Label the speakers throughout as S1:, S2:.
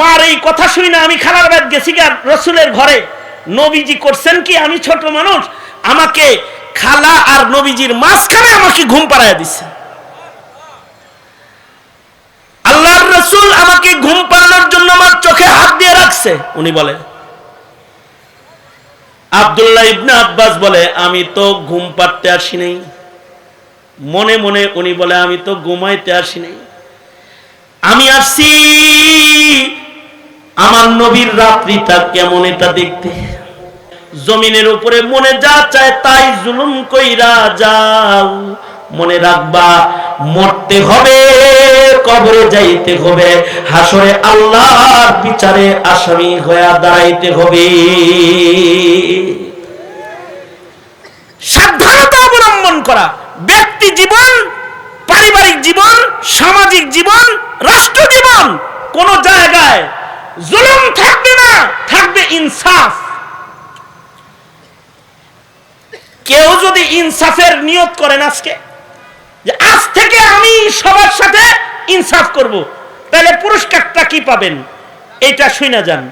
S1: মার এই কথা শুই না, আমি খালার বাদ গেছি গা রসুলের ঘরে। নবীজি করছেন কি, আমি ছোট মানুষ, আমাকে খালা আর নবীজির মাঝখানে আমাকে ঘুম পাড়ায় দিচ্ছে আল্লাহর রসুল আমাকে ঘুম পাড়ানোর জন্য আমার চোখে হাত দিয়ে রাখছে, উনি বলে। আব্দুল্লাহ ইবনে আব্বাস বলে, আমি তো ঘুম পাড়তে আসি নাই। মনে মনে উনি বলে, আমি তো ঘুমাইতে আসি নাই। আমি আসছি আমার নবীর রাত্রিটা কেমন এটা দেখতে? জমিনের উপরে মনে যা চায় তাই জুলুম কইরা যাও। মনে রাখবা, মরতে হবে, কবরে যাইতে হবে, হাসরে আল্লাহর বিচারে আসামি হয়ে দাঁড়াইতে হবে। সাবধানতা অবলম্বন করা, ব্যক্তি জীবন, পারিবারিক জীবন, সামাজিক জীবন, রাষ্ট্র জীবন। কোন জায়গায় জুলুম থাকবে না, থাকবে ইনসাফ। কেউ যদি ইনসাফের নিয়ত করেন আজকে, যে আজ থেকে আমি সবার সাথে ইনসাফ করব, তাহলে পুরস্কারটা কি পাবেন? এটা শুনে যান।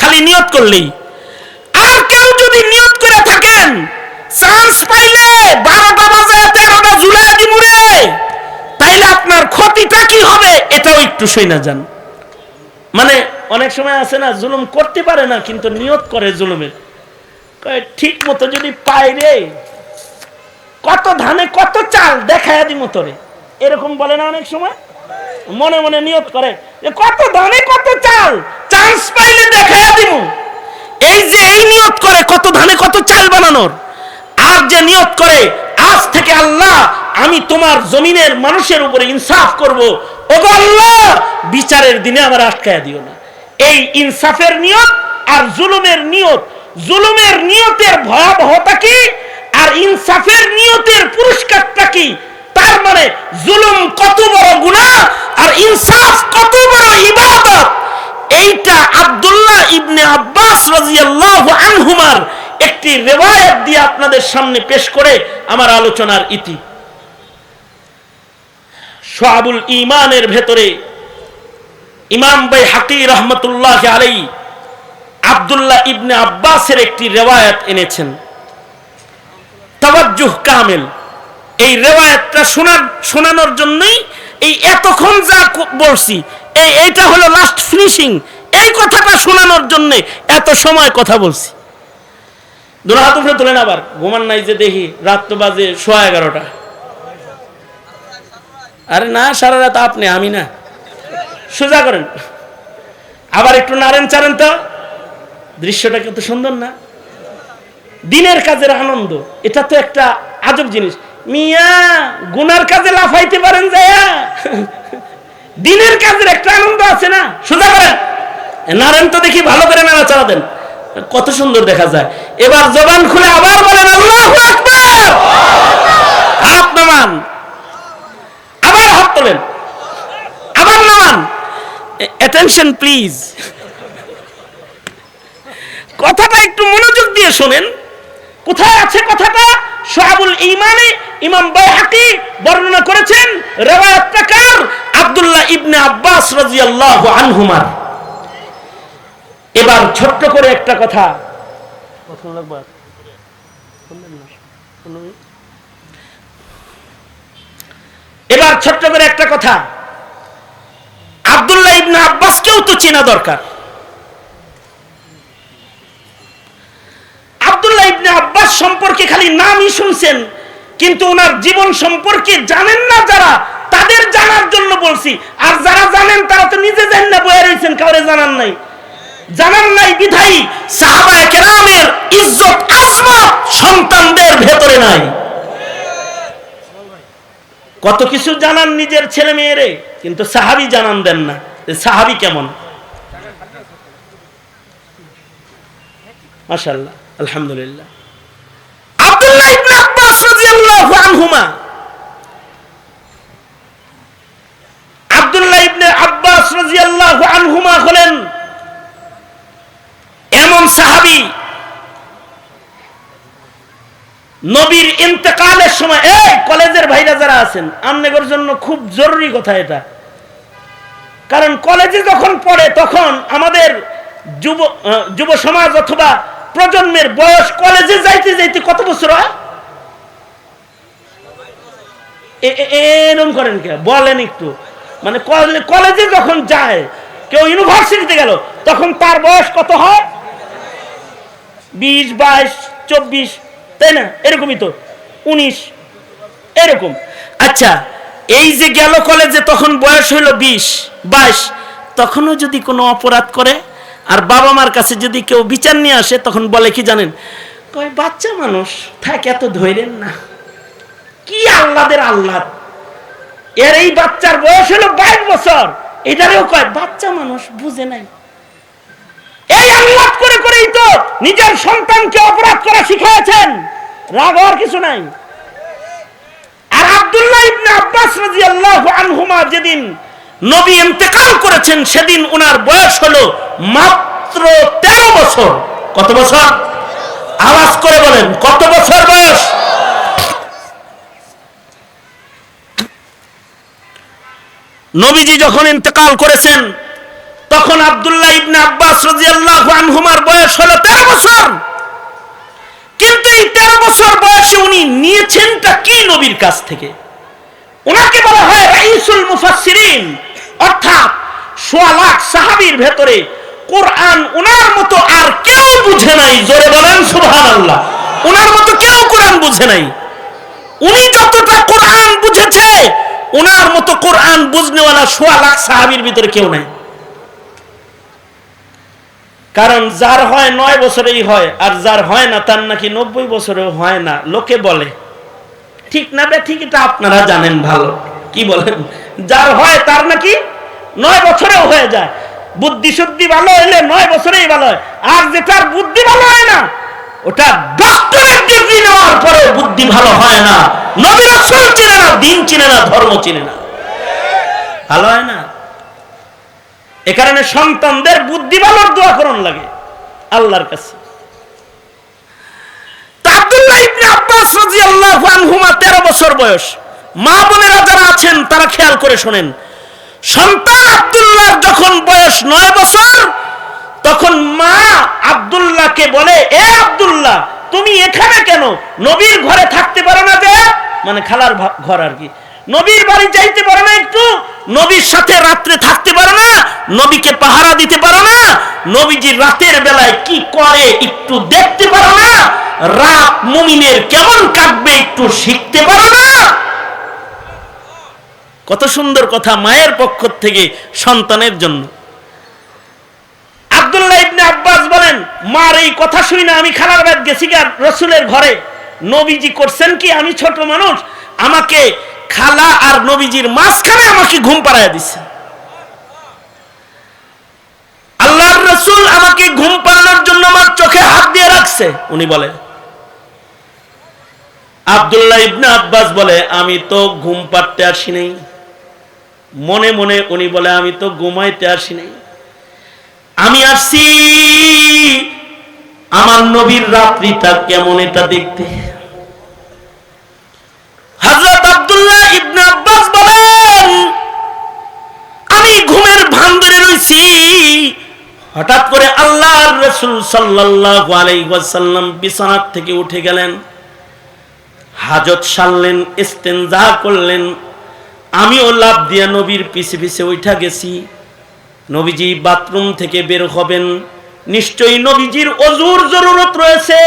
S1: খালি নিয়ত করলেই। আর কেউ যদি নিয়ত করে থাকেন, চান্স পাইলে বারোটা বাজে তেরোটা জুলাই দিমুরে তাইলে আপনার ক্ষতিটা কি হবে, এটাও একটু শুনে যান। মানে অনেক সময় আছে না, জুলুম করতে পারে না, কিন্তু নিয়ত করে জুলুমের। ঠিক মতো যদি পাই রে, কত ধানে কত চাল দেখায় দি মতরে এরকম বলে না অনেক সময়? মনে মনে নিয়ত করে কত ধানে কত চাল চান্স পাইলে দেখায় দিব এই যে এই নিয়ত করে কত ধানে কত চাল বানানোর, আর যে নিয়ত করে, আজ থেকে আল্লাহ, আমি তোমার জমিনের মানুষের উপরে ইনসাফ করব আল্লাহ, বিচারের দিনে আমার আটকায় দিও না। এই ইনসাফের নিয়ত আর জুলুমের নিয়ত, জুলুমের নিয়তের ভয়াবহতা কি আর ইনসাফের নিয়তের পুরস্কারটা কি? তার মানে জুলুম কত বড় গুনাহ আর ইনসাফ কত বড় ইবাদত? এইটা আব্দুল্লাহ ইবনে আব্বাস রাদিয়াল্লাহু আনহুমার একটি রেওয়ায়াত দিয়ে আপনাদের সামনে পেশ করে আমার আলোচনার ইতি। সোহাবুল ইমানের ভেতরে ইমাম বাই হাকি রহমতুল্লাহ আলাই আব্দুল্লাহ ইবনে আব্বাসের একটি রেওয়ায়াত এনেছেন। তাওয়াজ্জুহ কামেল। এই রেওয়ায়াতটা শোনার শোনানোর জন্যই এই এতক্ষণ যা বলছি, এই এইটা হলো লাস্ট ফিনিশিং এই কথাটা শোনানোর জন্য এত সময় কথা বলছি। দুটো হাত উপরে তোলেন আবার। ঘুমান নাই যে দেখি, রাত তো বাজে সোয়া এগারোটা। আরে না, সারা রাত আপনি, আমি না। সোজা করেন। আবার একটু নাড়েন চারেন তো। দৃশ্যটা কত সুন্দর না। দিনের কাজের আনন্দ, এটা তো একটা আজব জিনিস। মিয়া, গুনার কাজে লাফাইতে পারেন যায়া। দিনের কাজের একটা আনন্দ আছে না। সোজা করেন। নারেন তো দেখি, ভালো করে নাড়া চালা দেন। কত সুন্দর দেখা যায়। এবার জবান খুলে আবার বলেন, আল্লাহু হাত আবার তোলেন আবার নামান। অ্যাটেনশন প্লিজ কথাটা একটু মনোযোগ দিয়ে শোনেন। কোথায় আছে কথাটা? সোহাবুল ইমানে ইমাম বাইহাকি বর্ণনা করেছেন রেওয়ায়াতটা কার আব্দুল্লাহ ইবনে আব্বাস রাদিয়াল্লাহু আনহুমার। এবার ছোট্ট করে একটা কথা। এবার ছোট্ট করে একটা কথা। আব্দুল্লাহ ইবনে আব্বাসকেও তো চেনা দরকার। আব্দুল্লাহ ইবনে আব্বাস সম্পর্কে খালি নামই শুনছেন, কিন্তু ওনার জীবন সম্পর্কে জানেন না যারা, তাদের জানার জন্য বলছি। আর যারা জানেন, তারা তো নিজে জানেন না বয়ে রয়েছেন, কাউরে জানান নাই। জানান নাই বিধায়ী সাহাবায়ে কেরামের ইজ্জত আসমত সন্তানদের ভেতরে নাই। কত কিছু জানান নিজের ছেলে মেয়েরে, কিন্তু সাহাবি জানান দেন না। সাহাবি কেমন? আলহামদুলিল্লাহ। আব্দুল্লাহ আব্বাস আব্বাস হলেন এমন সাহাবী নবীর ইন্তেকালের সময়, এই কলেজের ভাইরা যারা আছেন, আমনেগর জন্য খুব জরুরি কথা এটা। কারণ কলেজে যখন পড়ে, তখন আমাদের যুব যুব সমাজ অথবা প্রজন্মের বয়স কলেজে যাইতে যাইতে কত বছর হয়? এরম করেন কে বলেন একটু। মানে কলে- কলেজে যখন যায়, কেউ ইউনিভার্সিটিতে গেল, তখন তার বয়স কত হয়? বিশ, বাইশ, চব্বিশ তাই না? এরকমই তো। উনিশ। এরকম। আচ্ছা এই যে গেল কলেজে তখন বয়স হইল বিশ, বাইশ, তখনও যদি কোনো অপরাধ করে, আর বাবা মার কাছে যদি কেউ বিচার নিয়ে আসে, তখন বলে কি জানেন? কয়, বাচ্চা মানুষ, থাক, এত ধৈরেন না। কি আল্লাদের আল্লাহ এর এই বাচ্চার বয়স হলো বাইশ বছর। এটারেও কয়, বাচ্চা মানুষ বুঝে নাই। এই আল্লাহ করে করেই তো নিজের সন্তানকে অপরাধ করা শিখিয়েছেন। রাগ হওয়ার কিছু নাই। আর আব্দুল্লাহ ইবনে আব্বাস রাদিয়াল্লাহু আনহুমা যেদিন নবী ইন্তেকাল করেছেন, সেদিন ওনার বয়স হলো মাত্র তেরো বছর। কত বছর? আওয়াজ করে বলেন, কত বছর বয়স? নবীজি যখন ইন্তেকাল করেছেন তখন আব্দুল্লাহ ইবনে আব্বাস রাদিয়াল্লাহু আনহুমার বয়স হলো তেরো বছর। কিন্তু এই তেরো বছর বয়সে উনি নিয়েছেনটা কি নবীর কাছ থেকে? ওনাকে বলা হয় রাইসুল মুফাসসিরিন। অর্থাৎ সোয়া লাখ সাহাবীর ভেতরে কোরআন ওনার মতো আর কেউ বুঝে নাই। জোরে বলেন সুবহানাল্লাহ। ওনার মতো কেউ কোরআন বুঝে নাই। উনি যতটা কোরআন বুঝেছে ওনার মতো কোরআন বুঝনেওয়ালা সোয়া লাখ সাহাবীর ভিতরে কেউ নাই। কারণ যার হয় নয় বছরেই হয়, আর যার হয় না তার নাকি নব্বই বছরেও হয় না। লোকে বলে, ঠিক না বে ঠিক এটা আপনারা জানেন ভালো। কি বলেন? যার হয় তার নাকি নয় বছরেও হয়ে যায়। বুদ্ধি শুদ্ধি ভালো হইলে নয় বছরেই ভালো হয়। আর যেটার বুদ্ধি ভালো হয় না, ওটা ডক্টরেট ডিগ্রি নেওয়ার পরে বুদ্ধি ভালো হয় না। নবী রাসূল চিনে না, দিন চিনে না, ধর্ম চিনে না। ভালো হয় না? এ কারণে সন্তানদের বুদ্ধি ভালোর দোয়া লাগে, আল্লাহর কাছে। তা আব্দুল্লাহ ইবনে আব্বাস রাদিয়াল্লাহু আনহুমা 13 বছর বয়স। মা বোনেরা যারা আছেন, তারা খেয়াল করে শোনেন, সন্তান আব্দুল্লাহর যখন বয়স 9 বছর, তখন মা আব্দুল্লাহকে বলে, এ আব্দুল্লাহ, তুমি এখানে কেন? নবীর ঘরে থাকতে পারো না যে? মানে খালার ঘর আর কি। নবীর বাড়ি যাইতে পারো না একটু, নবীর সাথে রাত্রে থাকতে পারো না, নবীকে পাহারা দিতে পারো না, নবীজি রাতের বেলায় কি করে একটু দেখতে পারো না, রাত মুমিনের কেমন কাটবে একটু শিখতে পারো না। কত সুন্দর কথা মায়ের পক্ষ থেকে সন্তানের জন্য। আব্দুল্লাহ ইবনে আব্বাস বলেন, মার এই কথা শুনি না, আমি খালার বাদ গেছি রসুলের ঘরে। নবীজি করছেন কি, আমি ছোট মানুষ, আমাকে খালা আর নবীজির মাঝখানে আমাকে ঘুম পাড়ায় দিছে। আল্লাহর রসুল আমাকে ঘুম পাড়ানোর জন্য আমার চোখে হাত দিয়ে রাখছে। উনি বলে, আব্দুল্লাহ ইবনে আব্বাস বলে, আমি তো ঘুম পাড়তে আসি নাই। মনে মনে উনি বলে, আমি তো ঘুমাইতে আসি নাই। আমি আসছি, আমার নবীর রাত্রিটা কেমন এটা দেখতে। হযরত আব্দুল্লাহ ইবনে আব্বাস বলেন, আমি ঘুমের ভান ধরে হঠাৎ করে আল্লাহর রাসূল সাল্লাল্লাহু আলাইহি ওয়াসাল্লাম থেকে উঠে গেলেন। হাজত সারলেন ইস্তেনজা করলেন। আমিও লাভ দিয়া নবীর পিছে পিছে উঠা গেছি। নবীজি বাথরুম থেকে বের হবেন। নিশ্চয়ই নবীজির অজুর জরুরত রয়েছে।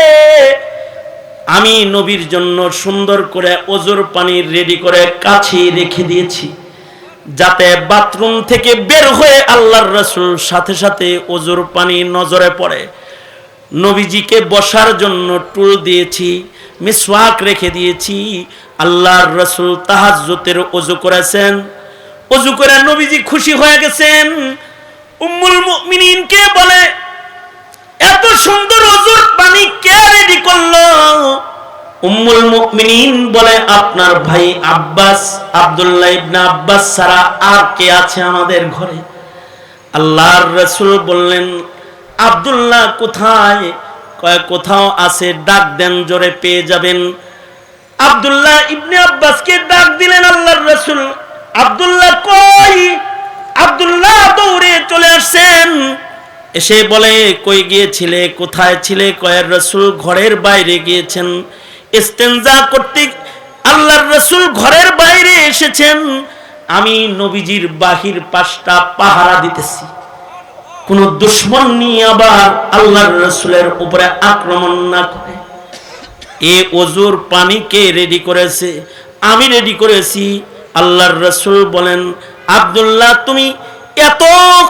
S1: আমি নবীর জন্য সুন্দর করে অজুর পানি রেডি করে কাছে রেখে দিয়েছি, যাতে বাথরুম থেকে বের হয়ে আল্লাহর রসুল সাথে সাথে অজুর পানি নজরে পড়ে। নবীজিকে বসার জন্য টুল দিয়েছি মিসওয়াক রেখে দিয়েছি, আল্লাহর রসুল তাহাজ্জুতের অজু করেছেন। অজু করে নবীজি খুশি হয়ে গেছেন। উম্মুল মুমিনিনকে বলে এত সুন্দর অজুর পানি কে রেডি করল? উম্মুল মুমিনিন বলে, আপনার ভাই আব্বাস, আব্দুল্লাহ ইবনে আব্বাস ছাড়া আর কে আছে আমাদের ঘরে? আল্লাহর রসুল বললেন, আব্দুল্লাহ কোথায়? কয়, কোথাও আছে, ডাক দেন, জোরে পেয়ে যাবেন। আব্দুল্লাহ ইবনে আব্বাসকে ডাক দিলেন আল্লাহর রসুল। আব্দুল্লাহ কই? আব্দুল্লাহ দৌড়ে চলে আসছেন। এসে বলে, কই গিয়েছিলে? কোথায় ছিলে? কয়ের রসুল, ঘরের বাইরে গিয়েছেন। ইস্তেঞ্জা করতে আল্লাহর রসুল ঘরের বাইরে এসেছেন। আমি নবীজির বাহির পাশটা পাহারা দিতেছি। কোন দুশ্মন নিয়ে আবার আল্লাহর রসুলের উপরে আক্রমণ না করে। এ অজুর পানিকে রেডি করেছে? আমি রেডি করেছি। আল্লাহর রসুল বলেন, আব্দুল্লাহ, তুমি এত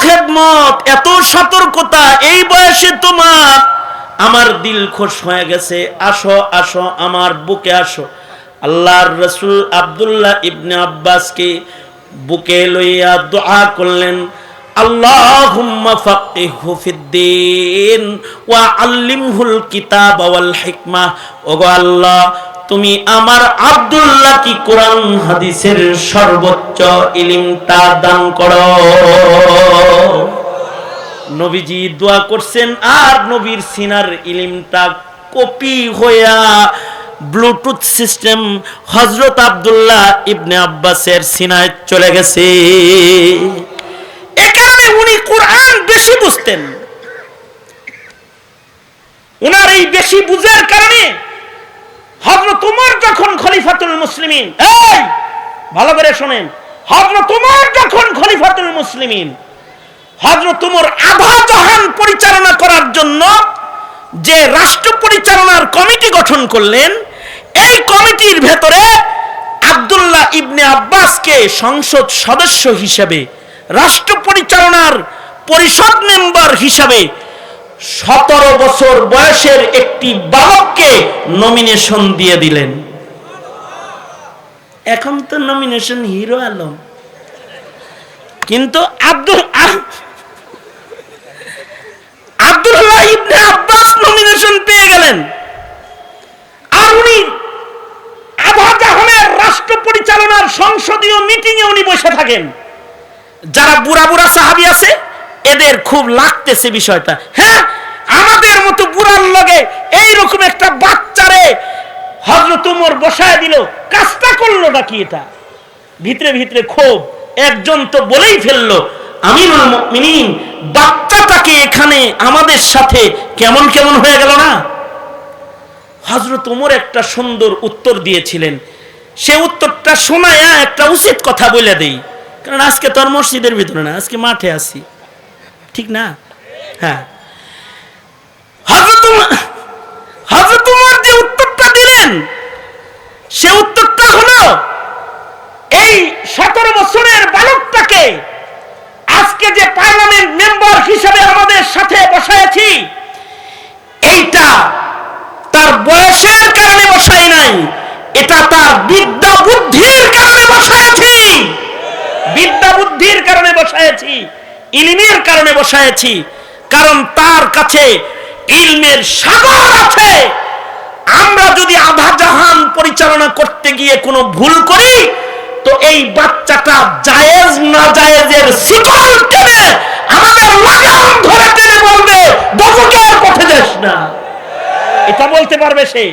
S1: খেদমত, এত সতর্কতা, এই বয়সে তোমার আমার দিল খুশ হয়ে গেছে। আসো আসো, আমার বুকে আসো। আল্লাহর রসুল আব্দুল্লাহ ইবনে আব্বাসকে বুকে লইয়া দোয়া করলেন, আল্লাহুম্মা ফাক্কিহু ফিদ্দিন ওয়া আল্লিমহুল কিতাব ওয়াল হিকমা। ওগো আল্লাহ তুমি আমার আব্দুল্লাহ কি কোরআন হাদিসের সর্বোচ্চ ইলিমটা দান করো? নবীজি দোয়া করছেন, আর নবীর সিনার ইলিমটা কপি হইয়া ব্লুটুথ সিস্টেম হজরত আব্দুল্লাহ ইবনে আব্বাসের সিনায় চলে গেছে। এ উনি কোরআন বেশি বুঝতেন। উনার এই বেশি বুঝার কারণে হজরত উমর যখন খলিফাতুল মুসলিমিন, এই, ভালো করে শোনেন জাহান পরিচালনা করার জন্য যে রাষ্ট্র পরিচালনার কমিটি গঠন করলেন, এই কমিটির ভেতরে আব্দুল্লাহ ইবনে আব্বাসকে সংসদ সদস্য হিসেবে, রাষ্ট্র পরিচালনার পরিষদ মেম্বার হিসাবে সতেরো বছর বয়সের একটি বালককে নমিনেশন দিয়ে দিলেন। এখন তো নমিনেশন হিরো আলম। কিন্তু আব্দুল আব্দুল্লাহ ইবনে আব্বাস নমিনেশন পেয়ে গেলেন। আর উনি আধা জাহানের রাষ্ট্র পরিচালনার সংসদীয় মিটিং এ উনি বসে থাকেন। যারা বুড়া বুড়া সাহাবি আছে এদের খুব লাগতেছে বিষয়টা। হ্যাঁ আমাদের মতো বুড়ার লগে এইরকম একটা বাচ্চারে হজরত উমর বসায় দিল। কাজটা করল নাকি এটা? ভিতরে ভিতরে ক্ষোভ। একজন তো বলেই ফেলল, আমিরুল মুমিনিন, বাচ্চাটাকে এখানে আমাদের সাথে কেমন কেমন হয়ে গেল না? হজরত উমর একটা সুন্দর উত্তর দিয়েছিলেন। সে উত্তরটা শোনায়া একটা উচিত কথা বলে দেই। কারণ আজকে তোর মসজিদের ভিতরে না, আজকে মাঠে আছি। ঠিক না? হ্যাঁ। যে উত্তরটা দিলেন, সে উত্তরটা হলো, এই সতেরো বছরের বালকটাকে আজকে যে পার্লামেন্ট মেম্বার হিসেবে আমাদের সাথে বসাইছি এইটা তার বয়সের কারণে বসাই নাই, এটা তার বিদ্যা বুদ্ধির কারণে বসাইছি বিদ্যা বুদ্ধির কারণে বসাইছি ইলমের কারণে বসাইছি কারণ তার কাছে ইলমের সাগর আছে। আমরা যদি আধা জাহান পরিচালনা করতে গিয়ে কোনো ভুল করি, তো এই বাচ্চাটা জায়েজ না জায়েজের শিকল টেনে আমাদের লাগাম ধরে টেনে বলবে দশকের পথে যাস না। এটা বলতে পারবে সে।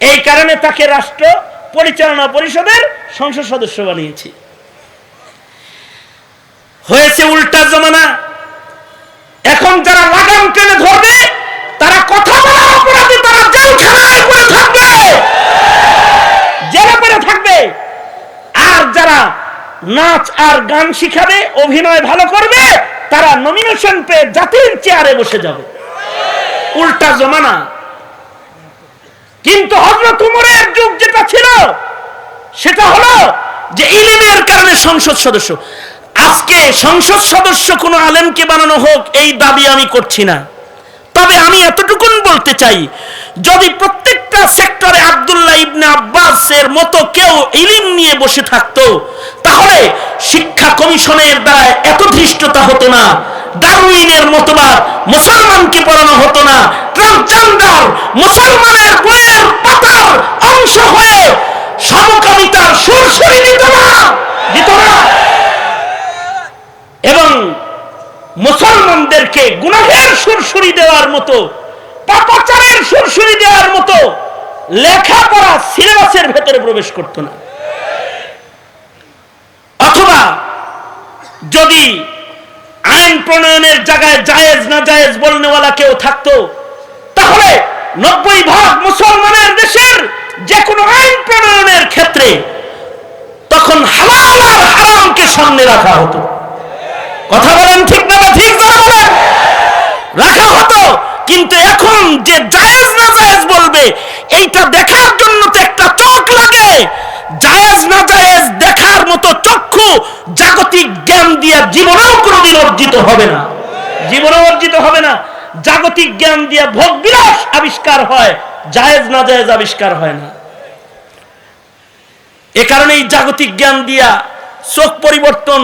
S1: এই কারণে তাকে রাষ্ট্র পরিচালনা পরিষদের সংসদ সদস্য বানিয়েছি। হয়েছে উল্টা জমানা। এখন যারা লাগাম টেনে ধরবে, তারা কথা বলার অপরাধে, তারা জেলখানায় পড়ে থাকবে। জেলে পড়ে থাকবে। আর যারা নাচ আর গান শিখাবে, অভিনয় ভালো করবে, তারা নমিনেশন পেয়ে জাতির চেয়ারে বসে যাবে। উল্টা জমানা। কিন্তু হজরত উমরের যুগ যেটা ছিল, সেটা হলো যে ইলিমের কারণে সংসদ সদস্য। আজকে সংসদ সদস্য কোনো আলেমকে বানানো হোক, এই দাবি আমি করছি না। তবে আমি এতটুকুন বলতে চাই, যদি প্রত্যেকটা সেক্টরে আব্দুল্লাহ ইবনে আব্বাসের মতো কেউ ইলিম নিয়ে বসে থাকতো, তাহলে শিক্ষা কমিশনের দ্বারা এত ধৃষ্টতা হতো না, ডারউইনের মতবাদ মুসলমানকে পড়ানো হতো না, ট্রান্সজেন্ডার, মুসলমানের বইয়ের পাতার অংশ হয়ে সমকামিতার সুর সুরসুরি দিত না দিত না। এবং মুসলমানদেরকে গুনাহের সুরসুরি দেওয়ার মতো, পাপাচারের সুরসুরি দেওয়ার মতো লেখাপড়া সিলেবাসের ভেতরে প্রবেশ করতো না। অথবা যদি আইন প্রণয়নের জায়গায় জায়েজ না জায়েজ বলনেওয়ালা কেউ থাকতো, তাহলে নব্বই ভাগ মুসলমানের দেশের যে কোনো আইন প্রণয়নের ক্ষেত্রে তখন হালাল আর হারামকে সামনে রাখা হতো। কথা বলেন ঠিক না ঠিক না বলেন। রাখা হতো, কিন্তু এখন যে জায়েজ না জায়েজ বলবে, এইটা দেখার জন্য তো একটা চোখ লাগে। জায়েজ না জায়েজ দেখার মতো চক্ষু জাগতিক জ্ঞান দিয়া জীবনেও কোনোদিন অর্জিত হবে না। জীবনেও অর্জিত হবে না। জাগতিক জ্ঞান দিয়া ভোগ বিলাস আবিষ্কার হয়, জায়েজ না জায়েজ আবিষ্কার হয় না। এ কারণেই জাগতিক জ্ঞান দিয়া চোখ পরিবর্তন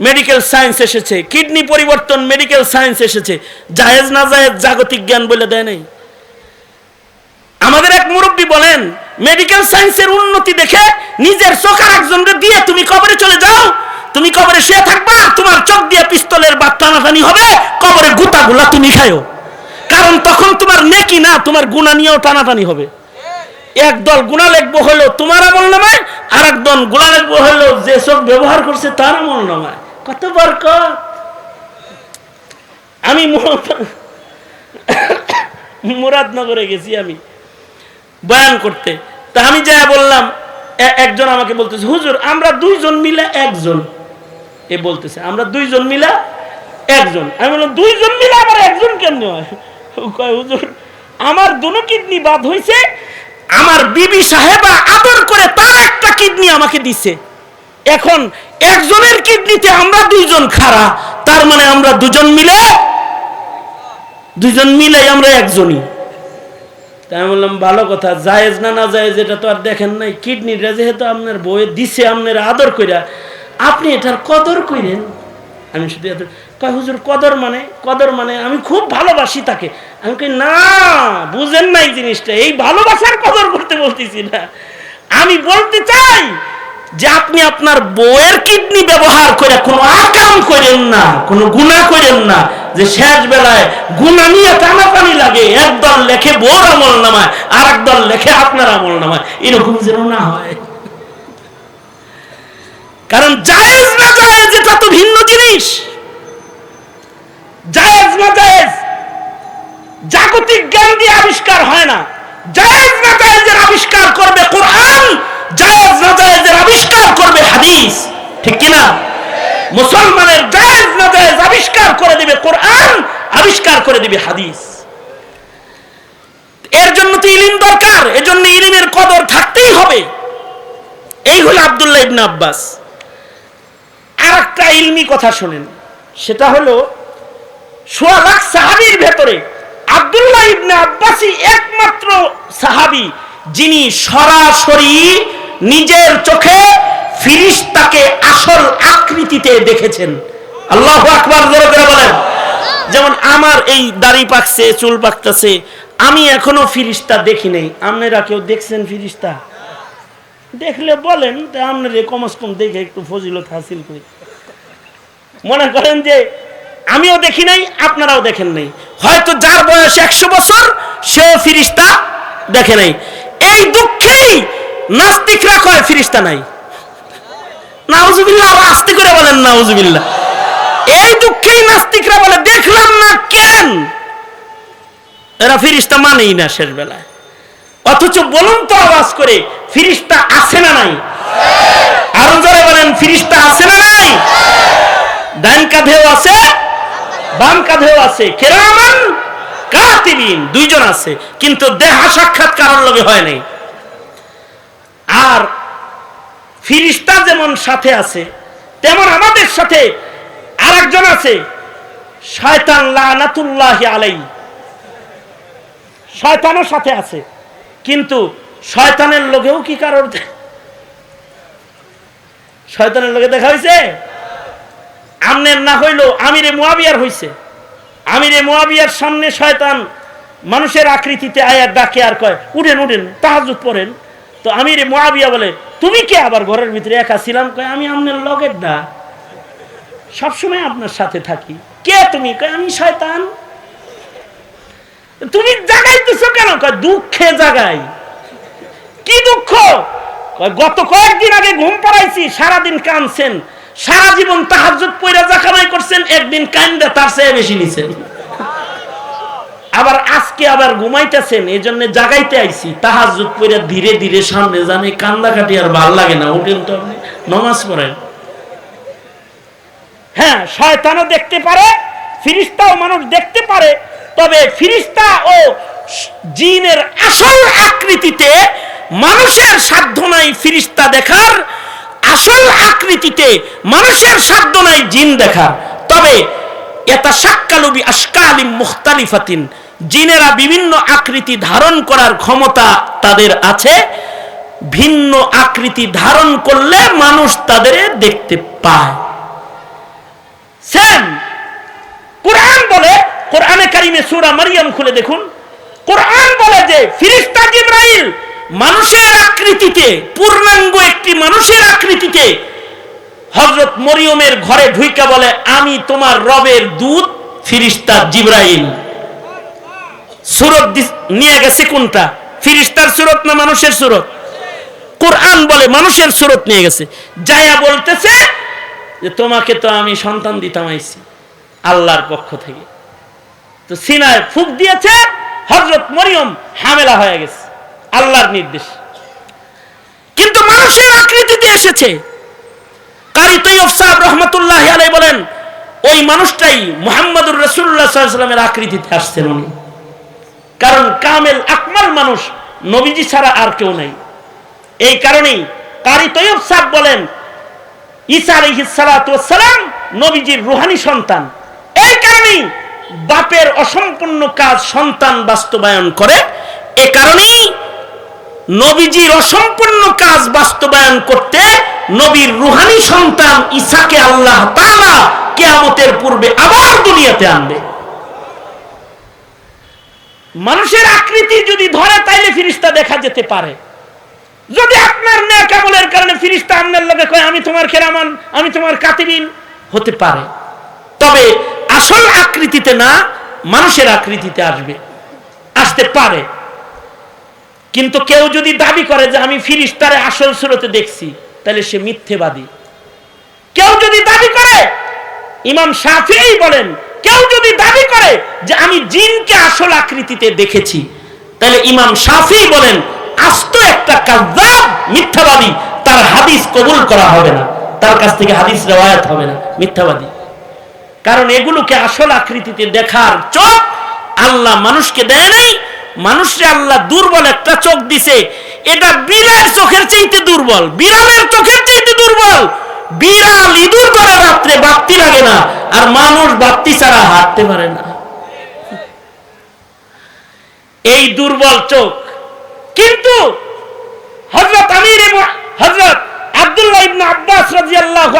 S1: মেডিকেল সায়েন্স এসেছে। কিডনি পরিবর্তন মেডিকেল সায়েন্স এসেছে। জায়েজ না জায়েজ জাগতিক জ্ঞান বলে দেয় নাই। আমাদের এক মুরব্বী বলেন মেডিকেল সায়েন্সের উন্নতি দেখে নিজের চোখ আর একজনকে দিয়ে তুমি কবরে চলে যাও। তুমি কবরে শুয়ে থাকবা, তোমার চোখ দিয়ে পিস্তলের বা টানাটানি হবে, কবরে গুতাগুলা তুমি খায়ো। কারণ তখন তোমার নেকি না, তোমার গুণা নিয়েও টানাটানি হবে। একদল গুণা লিখব হলো তোমার আমল নামায় আর একদল গুণা লিখব হলো যে সব ব্যবহার করছে তার আমল নামায়। কত বরকত? আমি মুরাদনগরে গেছি আমি। বয়ান করতে। তা আমি যা বললাম একজন আমাকে বলতেছে, হুজুর, আমরা দুইজন মিলে একজন। এ বলতেছে, আমরা দুইজন মিলে একজন। আমি বললাম, দুইজন মিলে আবার একজন হয়? কয়, হুজুর, আমার দুনো কিডনি বাদ হয়েছে আমার বিবি সাহেবা আদর করে তার একটা কিডনি আমাকে দিছে। এখন একজনের কিডনিতে আমরা দুইজন খাড়া, তার মানে আমরা দুজন মিলে দুজন মিলে আমরা একজনই। তাই আমি বললাম, ভালো কথা, জায়েজ না না জায়েজ এটা তো আর দেখেন নাই। কিডনিটা যেহেতু আপনার দিছে, আপনার আদর কইরা, আপনি এটার কদর কইরেন? আমি শুধু এত কয় হুজুর, কদর মানে? কদর মানে আমি খুব ভালোবাসি তাকে। আমি কই, না, বুঝেন নাই জিনিসটা, এই ভালোবাসার কদর করতে বলতেছি না। আমি বলতে চাই যে আপনি আপনার বউয়ের কিডনি ব্যবহার করে কোনো আকাম করেন না, কোনো গুণা করেন না, যে শেষ বেলায় গুণা নিয়ে টানাটানি লাগে একদল লেখে বউর আমল নামায় আর একদল লেখে আপনার আমল নামায়, এরকম যেন না হয়। কারণ জায়েজ না জায়েজ, এটা তো ভিন্ন জিনিস। জায়েজ না জায়েজ, জাগতিক জ্ঞান দিয়ে আবিষ্কার হয় না। জায়েজ না জায়েজের আবিষ্কার করবে কোরআন জায়েজ না আবিষ্কার করবে হাদিস। ঠিক কি না মুসলমানের জায়েজ না আবিষ্কার করে দিবে কোরআন, আবিষ্কার করে দিবে হাদিস। এর জন্য তো ইলিম দরকার, এজন্য ইলিমের কদর থাকতেই হবে। এই হলো আব্দুল্লাহ ইবনে আব্বাস। আর একটা ইলমি কথা শোনেন, সেটা হলো সোয়া লাখ সাহাবির ভেতরে আব্দুল্লাহ ইবনে আব্বাসই একমাত্র সাহাবি যিনি সরাসরি নিজের চোখে ফিরিস্তাকে আসল আকৃতিতে দেখেছেন। আল্লাহ আকবার, জোরে করে বলেন। যেমন আমার এই দাড়ি পাকছে, চুল পাকতেছে, আমি এখনও ফিরিস্তা দেখি নাই। আপনারা কেউ দেখছেন ফিরিস্তা? দেখলে বলেন, তা আপনারা কমস কম দেখে একটু ফজিলত হাসিল করি। মনে করেন যে, আমিও দেখি নাই, আপনারাও দেখেন নাই। হয়তো যার বয়স একশো বছর, সেও ফিরিস্তা দেখে নাই। এই দুঃখেই নাস্তিকরা কয়, ফিরিস্তা নাই। নাউজুবিল্লাহ আস্তে করে বলেন নাউজুবিল্লাহ। এই দুঃখেই নাস্তিকরা বলে, দেখলাম না, কেন? এরা ফিরিস্তা মানেই না শেষ বেলায় অথচ বলুন তো আওয়াজ করে, ফিরিস্তা আছে না নাই? আরও জোরে বলেন, ফিরিস্তা আছে না নাই? ডান কাঁধেও আছে, বাম কাঁধেও আছে। কেরামান, কাতিবিন, দুইজন আছে। কিন্তু দেহা সাক্ষাৎ কারোর লগে হয় নাই। আর ফিরিস্তা যেমন সাথে আছে, তেমন আমাদের সাথে আরেকজন আছে। শয়তান লানাতুল্লাহি আলাই শয়তানও সাথে আছে। কিন্তু শয়তানের লোকেও কি কারোর শয়তানের লোকে দেখা হয়েছে আমনের না হইল আমিরে মুয়াবিয়ার হইছে। আমিরে মুয়াবিয়ার সামনে শয়তান মানুষের আকৃতিতে আয়ার ডাকে আর কয়, উঠেন উঠেন তাহাজুদ পড়েন। তো আমিরে মুয়াবিয়া বলে, তুমি কে আবার ঘরের ভিতরে একা ছিলাম? কয়, আমি আমনের লগের না সবসময় আপনার সাথে থাকি। কে তুমি? কয়, আমি শয়তান। তুমি জাগাইতেছো কেন? কয়, দুঃখে জাগাই। কি দুঃখ? গত কয়েকদিন আগে ঘুম পাড়াইছি, সারাদিন কানছেন সারা জীবন তাহাজ্জুদ পয়রা জাকামাই করছেন, একদিন কান্দা তার চেয়ে বেশি নিছেন। আবার আজকে আবার ঘুমাইতেছেন এই জন্য জাগাইতে আইছি। তাহাজুদ করে ধীরে ধীরে সামনে জানে কান্দা কাটি আর ভালো লাগে না। উঠেন তো আপনি, নমাজ পড়েন। হ্যাঁ শয়তানও দেখতে পারে, ফিরিস্তাও মানুষ দেখতে পারে, তবে ফিরিস্তা ও জিনের আসল আকৃতিতে মানুষের সাধ্য নাই ফিরিস্তা দেখার, আসল আকৃতিতে মানুষের সাধ্য নাই জিন দেখার। তবে এটা সাক্কালবি আশকালিম মুখতালিফাতিন জিনেরা বিভিন্ন আকৃতি ধারণ করার ক্ষমতা তাদের আছে। ভিন্ন আকৃতি ধারণ করলে মানুষ তাদের দেখতে পায়। কোরআন বলে, কোরআনে কারিমে সূরা মারিয়াম খুলে দেখুন। কোরআন বলে যে, ফিরিস্তা জিব্রাইল মানুষের আকৃতিতে পূর্ণাঙ্গ একটি মানুষের আকৃতিতে হযরত মরিয়মের ঘরে ঢুইকা বলে, আমি তোমার রবের দূত ফিরিস্তা জিব্রাইল। সুরত নিয়ে গেছে কোনটা? ফিরিস্তার সুরত না মানুষের সুরত? কোরআন বলে মানুষের সুরত নিয়ে গেছে। যায়া বলতেছে যে, তোমাকে তো আমি সন্তান দিতাম আল্লাহর পক্ষ থেকে। তো সিনায় ফুক দিয়েছে হজরত মরিয়ম হামেলা হয়ে গেছে, আল্লাহর নির্দেশ। কিন্তু মানুষের আকৃতিতে এসেছে। কারি তৈয়ব সাহেব রহমতুল্লাহ আলাই বলেন, ওই মানুষটাই মোহাম্মদুর রসুল্লাহ সাল্লামের আকৃতিতে আসছেন উনি। কারণ কামেল আকমাল মানুষ, নবীজি ছাড়া আর কেউ নাই। এই কারণেই কারি তৈয়ব সাহেব বলেন, ঈসা আলহিসালাম নবীজির রুহানি সন্তান। এই কারণেই বাপের অসম্পূর্ণ কাজ সন্তান বাস্তবায়ন করে। এ কারণেই নবীজির অসম্পূর্ণ কাজ বাস্তবায়ন করতে নবীর রুহানি সন্তান ঈসাকে আল্লাহ তাআলা কিয়ামতের পূর্বে আবার দুনিয়াতে আনবে। মানুষের আকৃতি যদি ধরে, তাইলে ফিরিস্তা দেখা যেতে পারে। যদি আপনার নেক আমলের কারণে ফিরিস্তা আপনার লগে কয়, আমি তোমার খেরামান, আমি তোমার কাতিবিন, হতে পারে। তবে আসল আকৃতিতে না, মানুষের আকৃতিতে আসবে, আসতে পারে। কিন্তু কেউ যদি দাবি করে যে, আমি ফিরিস্তারে আসল সুরতে দেখছি তাহলে সে মিথ্যেবাদী। কেউ যদি দাবি করে, ইমাম শাফিই বলেন কেউ যদি দাবি করে যে আমি জিনকে আসল আকৃতিতে দেখেছি, তাহলে ইমাম শাফি বলেন, আস্ত একটা কাজ্জাব মিথ্যাবাদী, তার হাদিস কবুল করা হবে না। তার কাছ থেকে হাদিস রেওয়ায়াত হবে না, মিথ্যাবাদী। কারণ এগুলোকে আসল আকৃতিতে দেখার চোখ আল্লাহ মানুষকে দেয় নাই। মানুষকে আল্লাহ দুর্বল একটা চোখ দিছে। এটা বিড়ালের চোখের চাইতে দুর্বল, বিড়ালের চোখের চাইতে দুর্বল। বিড়াল ইঁদুর করে রাত্রে বাতি লাগে না, আর মানুষ বাতি ছাড়া হাঁটতে পারে না। এই দুর্বল চোখ। কিন্তু হজরত আমির হজরত আব্দুল্লাহ ইবনে আব্বাস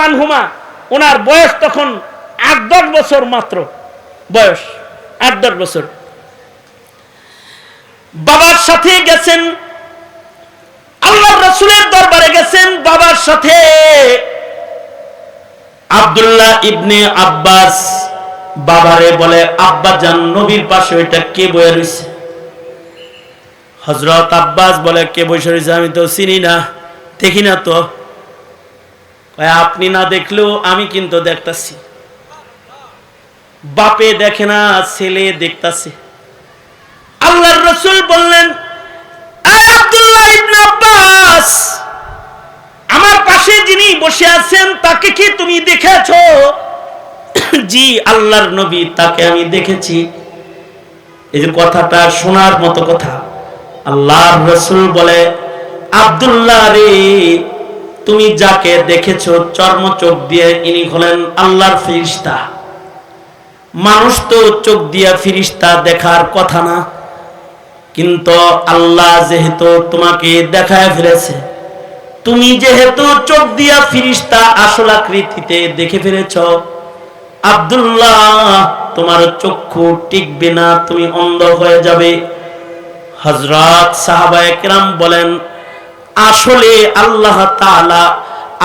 S1: আনহুমা, ওনার বয়স তখন আট দশ বছর মাত্র। বয়স আট দশ বছর। বাবার সাথে গেছেন আল্লাহ রসুলের দরবারে গেছেন, বাবার সাথে আব্দুল্লাহ ইবনে আব্বাস বাবারে বলে, আব্বা জান, নবীর পাশে ওইটা কে বয়ে রয়েছে হজরত আব্বাস বলে, কে বসে রয়েছে আমি তো চিনি না, দেখি না তো। আপনি না দেখলেও আমি কিন্তু দেখতাছি। বাপে দেখে না, ছেলে দেখতাছে। আল্লাহর রসুল বললেন আব্দুল্লাহ ইবনে আব্বাস! পাশে যিনি বসে আছেন, তাকে কি তুমি দেখেছ? জি, আল্লাহর নবী, তাকে আমি দেখেছি। এই যে কথাটা শোনার মতো কথা। আল্লাহর রসুল বলে, আব্দুল্লাহ রে, তুমি যাকে দেখেছ চর্ম চোখ দিয়ে ইনি হলেন আল্লাহর ফিরিস্তা। মানুষ তো চোখ দিয়া ফিরিস্তা দেখার কথা না, কিন্তু আল্লাহ যেহেতু তোমাকে দেখায় ফেলেছে তুমি যেহেতু চোখ দিয়া ফিরিস্তা আসল আকৃতিতে দেখে ফেলেছ, আব্দুল্লাহ, তোমার চক্ষু টিকবে না, তুমি অন্ধ হয়ে যাবে। হজরত সাহাবা একরাম বলেন, আসলে আল্লাহ তাআলা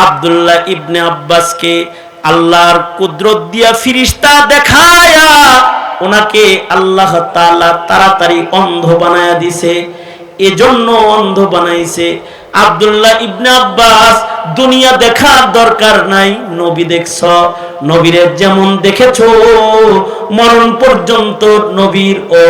S1: আব্দুল্লাহ ইবনে আব্বাসকে আল্লাহর কুদরত দিয়া ফিরিস্তা দেখায়া ওনাকে আল্লাহ তাআলা তাড়াতাড়ি অন্ধ বানায়া দিছে। এজন্য অন্ধ বানাইছে। আব্দুল্লাহ ইবনে আব্বাস, দুনিয়া দেখার দরকার নাই। নবী দেখছ, নবীরে যেমন দেখেছ, মরণ পর্যন্ত নবীর ও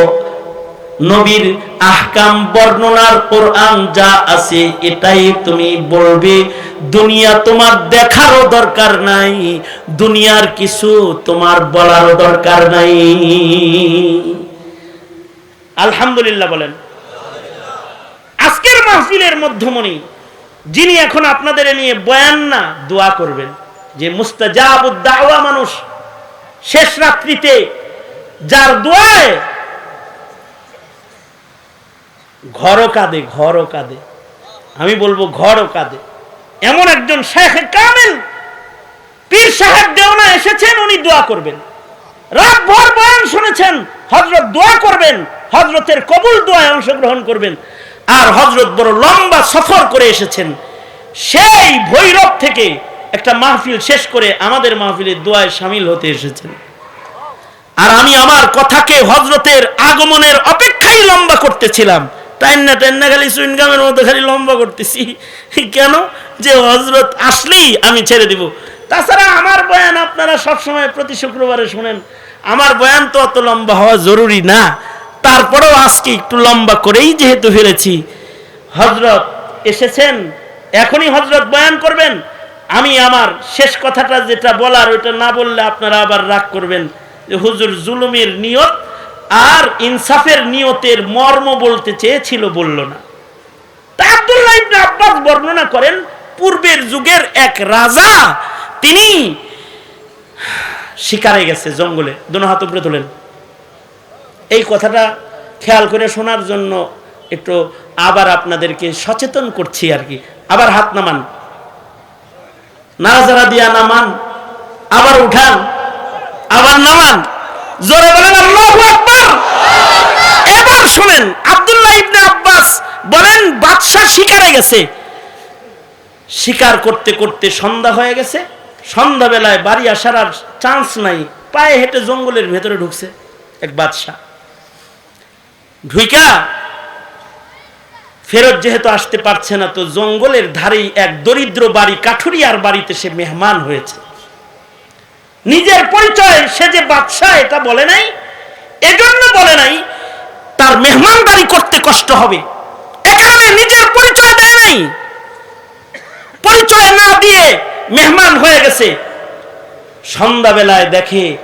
S1: নবীর আহকাম বর্ণনার কোরআন যা আছে, এটাই তুমি বলবে, দুনিয়া তোমার দেখারও দরকার নাই, দুনিয়ার কিছু তোমার বলারও দরকার নাই। আলহামদুলিল্লাহ বলেন। আজকের মাহফিলের মধ্যমণি, যিনি এখন আপনাদের নিয়ে বয়ান না, দোয়া করবেন। যে মুস্তাজাবুদ দাওয়া মানুষ, শেষ রাত্রিতে যার দোয়ায় ঘরও কাঁদে ঘরও কাঁদে। আমি বলব ঘরও কাঁদে। এমন একজন শেখ কামেল, পীর সাহেব দেওনা এসেছেন, উনি দোয়া করবেন। রাত ভর বয়ান শুনেছেন হজরত দোয়া করবেন হজরতের কবুল দোয়ায় অংশগ্রহণ করবেন। আর হজরত বড় লম্বা সফর করে এসেছেন। সেই ভৈরব থেকে একটা মাহফিল শেষ করে আমাদের মাহফিলের দোয়ায় সামিল হতে এসেছেন। আর আমি আমার কথাকে হজরতের আগমনের অপেক্ষাই লম্বা করতেছিলাম। টাইন্না টাইন্না খালি সুইনগামের মতো খালি লম্বা করতেছি। কেন? যে হজরত আসলেই আমি ছেড়ে দিব। তাছাড়া আমার বয়ান আপনারা সবসময় প্রতি শুক্রবারে শুনেন। আমার বয়ান তো অত লম্বা হওয়া জরুরি না। তারপরেও আজকে একটু লম্বা করেই যেহেতু ফেলেছি। হজরত এসেছেন, এখনই হজরত বয়ান করবেন। আমি আমার শেষ কথাটা যেটা বলার, ওইটা না বললে আপনারা আবার রাগ করবেন। যে হুজুর জুলুমের নিয়ত আর ইনসাফের নিয়তের মর্ম বলতে চেয়েছিল, বলল না। আব্বাস বর্ণনা করেন, পূর্বের যুগের এক রাজা, তিনি শিকারে গেছে জঙ্গলে। দোনো হাত উপরে তোলেন। এই কথাটা খেয়াল করে শোনার জন্য একটু আবার আপনাদেরকে সচেতন করছি আর কি। আবার হাত নামান। নাজারা দিয়া নামান, আবার উঠান, আবার নামান। জোরে বলেন, আল্লাহু আকবার। এবার শুনেন, আব্দুল্লাহ ইবনে আব্বাস বলেন বাদশা শিকারে গেছে। শিকার করতে করতে সন্ধ্যা হয়ে গেছে। সন্ধ্যাবেলায় বাড়ি আসার আর চান্স নাই। পায়ে হেঁটে জঙ্গলের ভেতরে ঢুকছে এক বাদশা ঢুইকা, ফেরত যেহেতু আসতে পারছে না, তো জঙ্গলের ধারেই এক দরিদ্র বাড়ি, কাঠুরিয়ার বাড়িতে সে মেহমান হয়েছে। নিজের পরিচয় সে যে বাদশাহ, এটা বলে নাই, এজন্য বলে নাই, তার মেহমানদারি করতে কষ্ট হবে। এ কারণে নিজের পরিচয় দেয় নাই। পরিচয় না দিয়ে মেহমান হয়ে গেছে। সন্ধ্যাবেলায় দেখে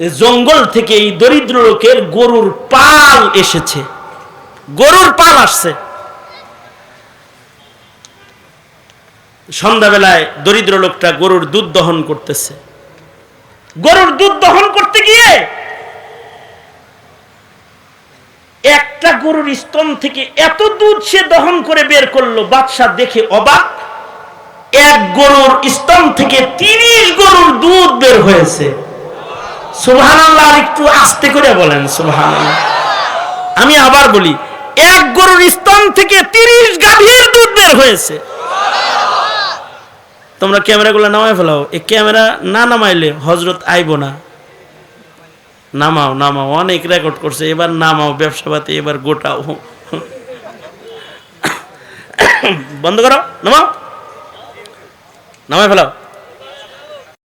S1: জঙ্গল থেকে এই দরিদ্র লোকের গরুর পাল এসেছে। গরুর পাল আসছে। সন্ধ্যাবেলায় দরিদ্র লোকটা গরুর দুধ দহন করতেছে। গরুর দুধ দহন করতে গিয়ে একটা গরুর স্তন থেকে এত দুধ সে দহন করে বের করল বাদশাহ দেখে অবাক। এক গরুর স্তন থেকে তিরিশ গরুর দুধ বের হয়েছে। সুবহানাল্লাহ একটু আস্তে করে বলেন, সুবহানাল্লাহ। আমি আবার বলি, এক গরুর স্তন থেকে তিরিশ গাভীর দুধ বের হয়েছে। তোমরা ক্যামেরাগুলো নামায় ফেলাও। এই ক্যামেরা না নামাইলে হজরত আইব না। নামাও নামাও, অনেক রেকর্ড করছে। এবার নামাও, ব্যবসা পাতি এবার গোটাও। বন্ধ করো, নামাও। নামায় ফেলাও।